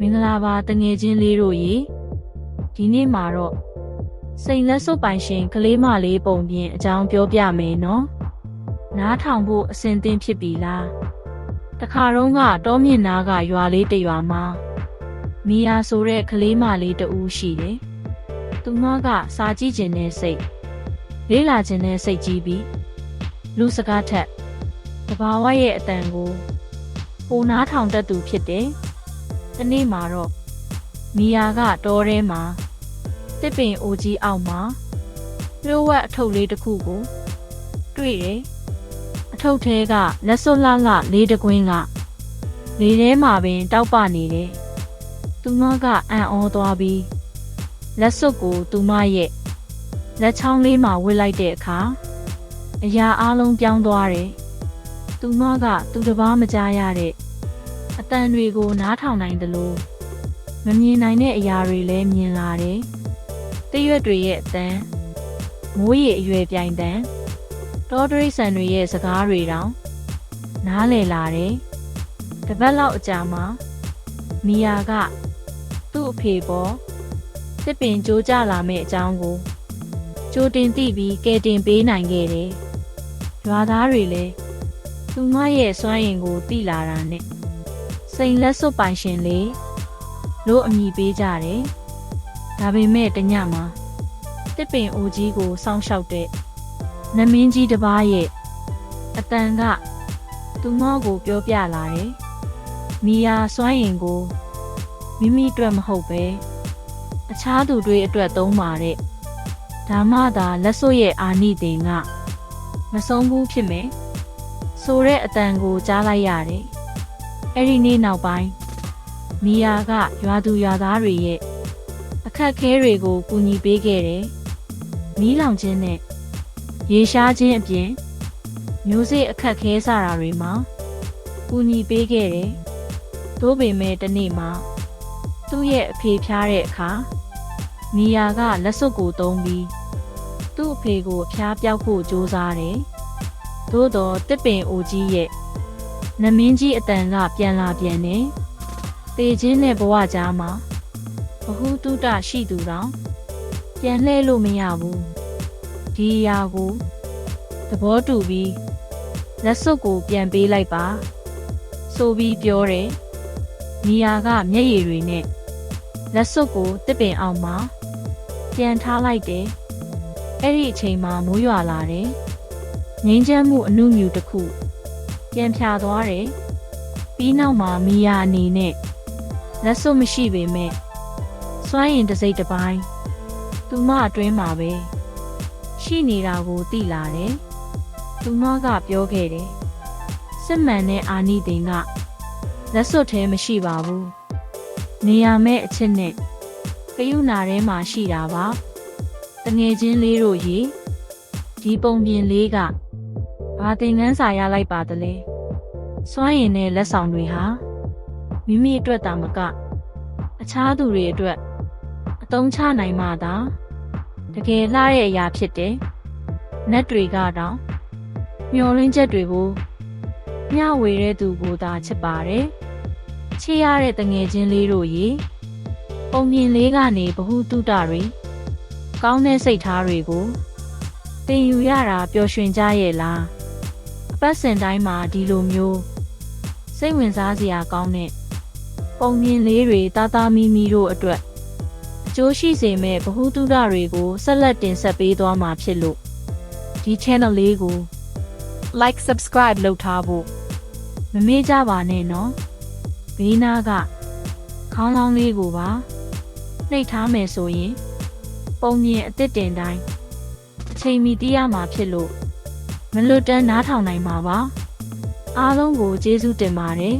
မင်္ဂလာပါတငယ်ချင်းလေးတို့ရေဒီနေ့မှာတော့စိန်လက်စွပ်ပိုင်ရှင်ကလေးမလေးပုံပြင်အကြောင်းပြောပြမယ်နော်နားထောင်ဖို့အဆင်သင့်ဖြစ်ပြီလားတခါတော့ကတောမြင့်နာကရွာလေးတစ်ရွာမှာမီယာဆိုတဲ့ကလေးမလေးတဦးရှိတယ်သူမကစာကြည့်ခြင်းနဲ့စိတ်လေးလာခြင်းနဲ့စိတ်ကြီးပြီးလူစကားထက်တဘာဝရဲ့အတန်ကိုပိုနားထောင်တတ်သူဖြစ်တယ်။ တနေ့မှာတော့မီယာကတောထဲမှာတစ်ပင်အိုကြီးအောက်မှာလျှို့ဝှက်အထုပ်လေးတစ်ခုကို တွေ့တယ်။အထုပ်ထဲကလက်စွပ်လှလှလေးတကွင်းကလေထဲမှာပင်တောက်ပနေတယ်။သူမကအံ့ဩသွားပြီးလက်စွပ်ကိုသူမရဲ့လက်ချောင်းလေးမှာဝစ်လိုက်တဲ့အခါအရာအလုံးပြောင်းသွားတယ်။သူမကသူတစ်ပါးမကြားရတဲ့ အတန်တွေကိုနားထောင်နိုင်တယ်လို့မမြင်နိုင်တဲ့အရာတွေလည်းမြင်လာတယ်။တရွက်တွေရဲ့အတန်မိုးရေအရွယ်ပြိုင်တန်တောတရိษံတွေရဲ့စကားတွေတောင်နားလည်လာတယ်။တပတ်လောက်အကြာမှာမီယာကသူ့အဖေပေါ်တစ်ပင်ကြိုးကြလာမယ့်အကြောင်းကိုကြိုတင်သိပြီးကဲတင်ပေးနိုင်ခဲ့တယ်။ရွာသားတွေလည်းသူမရဲ့စွမ်းရင်ကိုသိလာတာနဲ့ စိန်လက်စွပ်ပိုင်ရှင်လေးလို့အမည်ပေးကြတယ်။ဒါပေမဲ့တညမှာတစ်ပင်အိုကြီးကိုစောင်းလျှောက်တဲ့နမင်းကြီးတစ်ပါးရဲ့အတန်ကသူမောကိုပြောပြလာတယ်။မီယာစွမ်းရင်ကိုမိမိအတွက်မဟုတ်ပဲအခြားသူတွေအတွက်သုံးပါတဲ့ဒါမှသာလက်စွပ်ရဲ့အာနိသင်ကမဆုံးဘူးဖြစ်မယ်။ဆိုတဲ့အတန်ကိုကြားလိုက်ရတယ်။ အဲ့ဒီနေ့နောက်ပိုင်းမီယာကရွာသူရွာသားတွေရဲ့အခက်ခဲတွေကိုကူညီပေးခဲ့တယ်။မီးလောင်ခြင်းနဲ့ရေရှားခြင်းအပြင်မျိုးစေ့အခက်ခဲစတာတွေမှာကူညီပေးခဲ့တယ်။သို့ပေမဲ့တနေ့မှာသူ့ရဲ့အဖေဖျားတဲ့အခါမီယာကလက်စွပ်ကိုသုံးပြီးသူ့အဖေကိုဖျားပြောက်ဖို့ကြိုးစားတယ်။သို့တော့တစ်ပင်အိုကြီးရဲ့ နမင်းကြီးအတန်ကပြန်လာပြန်နေတေခြင်းနဲ့ဘဝကြားမှာဘ ഹു တုတရှိသူတော့ပြန်လှည့်လို့မရဘူးဒီအရာကိုသဘောတူပြီးလက်စွပ်ကိုပြန်ပေးလိုက်ပါဆိုပြီးပြောတယ်နီယာကမျက်ရည်တွေနဲ့လက်စွပ်ကိုတစ်ပင်အောင်မှာပြန်ထားလိုက်တယ်အဲ့ဒီအချိန်မှာမိုးရွာလာတယ်ငင်းချမ်းမှုအနုမြူတစ်ခု ပြန်ဖြာသွားတယ်ပြီးနောက်မှာမီယာအနေနဲ့လက်စွပ်မရှိပေမဲ့စွမ်းရင်တစ်စိတ်တစ်ပိုင်းသူမအတွင်းမှာပဲရှိနေတာကိုသိလာတယ်သူမကပြောခဲ့တယ်စစ်မှန်တဲ့အာနိသင်ကလက်စွပ်ထဲမရှိပါဘူးနေရာမဲ့အချစ်နဲ့ကယုနာထဲမှာရှိတာပါတငယ်ချင်းလေးတို့ရေဒီပုံပြင်လေးက ဘာသင်ခန်းစာရလိုက်ပါသလဲစွမ်းရင်တဲ့လက်ဆောင်တွေဟာမိမိအတွက်တာမက အခြားသူတွေအတွက်အသုံးချနိုင်မှသာတကယ်လှတဲ့အရာဖြစ်တယ်။နက်တွေကတော့မျောလင်းချက်တွေကိုမျှဝေတဲ့သူကိုသာချစ်ပါတယ်။ချစ်ရတဲ့တငယ်ချင်းလေးတို့ရေပုံမြင်လေးကနေဘ ഹു တုတတွေကောင်းတဲ့စိတ်ထားတွေကိုသင်ယူရတာပျော်ရွှင်ကြရဲ့လားအ ပတ်စဉ်တိုင်းမှာဒီလိုမျိုးစိတ်ဝင်စားစရာကောင်းတဲ့ပုံမြင်လေးတွေတာတာမီမီတို့အတွက်အကျိုးရှိစေမဲ့ဗဟုသုတတွေကိုဆက်လက်တင်ဆက်ပေးသွားမှာဖြစ်လို့ဒီ channel လေးကို like subscribe လုပ်ထားဖို့မမေ့ကြပါနဲ့နော်ဘေးနားကခေါင်းလောင်းလေးကိုပါနှိပ်ထားမယ်ဆိုရင် ပုံမြင်အစ်စ်တင်တိုင်းအချိန်မီတီးရမှာဖြစ်လို့ မလွတ်တမ်းနားထောင်နိုင်မှာပါအားလုံးကိုကျေးဇူးတင်ပါတယ်